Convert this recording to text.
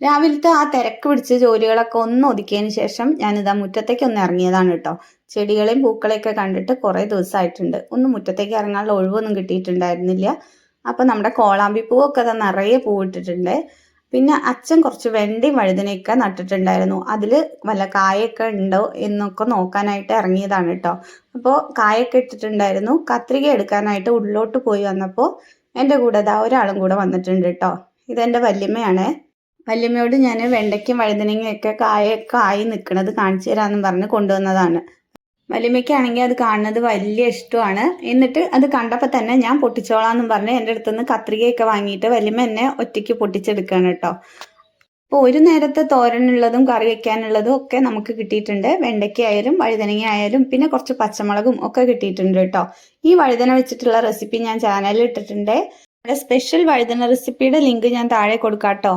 രാവിലത്തെ ആ തിരക്ക് പിടിച്ച ജോലികളൊക്കെ ഒന്ന് ഒതുക്കിയതിന് ശേഷം ഞാനിതാ മുറ്റത്തേക്ക് ഒന്ന് ഇറങ്ങിയതാണ് കേട്ടോ. ചെടികളെയും പൂക്കളെയൊക്കെ കണ്ടിട്ട് കുറേ ദിവസമായിട്ടുണ്ട്. ഒന്ന് മുറ്റത്തേക്ക് ഇറങ്ങാനുള്ള ഒഴിവൊന്നും കിട്ടിയിട്ടുണ്ടായിരുന്നില്ല. അപ്പം നമ്മുടെ കോളാമ്പി പൂവൊക്കെ അത് നിറയെ പൂവിട്ടിട്ടുണ്ട്. പിന്നെ അച്ഛൻ കുറച്ച് വെണ്ടയും വഴുതനയൊക്കെ നട്ടിട്ടുണ്ടായിരുന്നു. അതിൽ വല്ല കായൊക്കെ ഉണ്ടോ എന്നൊക്കെ നോക്കാനായിട്ട് ഇറങ്ങിയതാണ് കേട്ടോ. അപ്പോൾ കായൊക്കെ ഇട്ടിട്ടുണ്ടായിരുന്നു. കത്രിക എടുക്കാനായിട്ട് ഉള്ളിലോട്ട് പോയി വന്നപ്പോൾ എന്റെ കൂടെ ദാ ഒരാളും കൂടെ വന്നിട്ടുണ്ട് കേട്ടോ. ഇതെന്റെ വല്യമ്മയാണ്. വല്യമ്മയോട് ഞാൻ വെണ്ടയ്ക്കും വഴുതനങ്ങയും ഒക്കെ കായൊക്കെ ആയി നിൽക്കുന്നത് കാണിച്ചു തരാമെന്ന് പറഞ്ഞ് കൊണ്ടുവന്നതാണ്. വല്യമ്മയ്ക്കാണെങ്കിൽ അത് കാണുന്നത് വലിയ ഇഷ്ടമാണ്. എന്നിട്ട് അത് കണ്ടപ്പോൾ തന്നെ ഞാൻ പൊട്ടിച്ചോളാം പൊട്ടിച്ചോളാന്നും പറഞ്ഞ് എന്റെ അടുത്തുനിന്ന് കത്രികയൊക്കെ വാങ്ങിയിട്ട് വല്യമ്മ എന്നെ ഒറ്റയ്ക്ക് പൊട്ടിച്ചെടുക്കുകയാണ് കേട്ടോ അപ്പോൾ ഒരു നേരത്തെ തോരനുള്ളതും കറി വെക്കാനുള്ളതും ഒക്കെ നമുക്ക് കിട്ടിയിട്ടുണ്ട്. വെണ്ടയ്ക്ക ആയാലും വഴുതനങ്ങ ആയാലും പിന്നെ കുറച്ച് പച്ചമുളകും ഒക്കെ കിട്ടിയിട്ടുണ്ട് കേട്ടോ ഈ വഴുതന വെച്ചിട്ടുള്ള റെസിപ്പി ഞാൻ ചാനലിൽ ഇട്ടിട്ടുണ്ട്. സ്പെഷ്യൽ വഴുതന റെസിപ്പിയുടെ ലിങ്ക് ഞാൻ താഴെ കൊടുക്കാം കേട്ടോ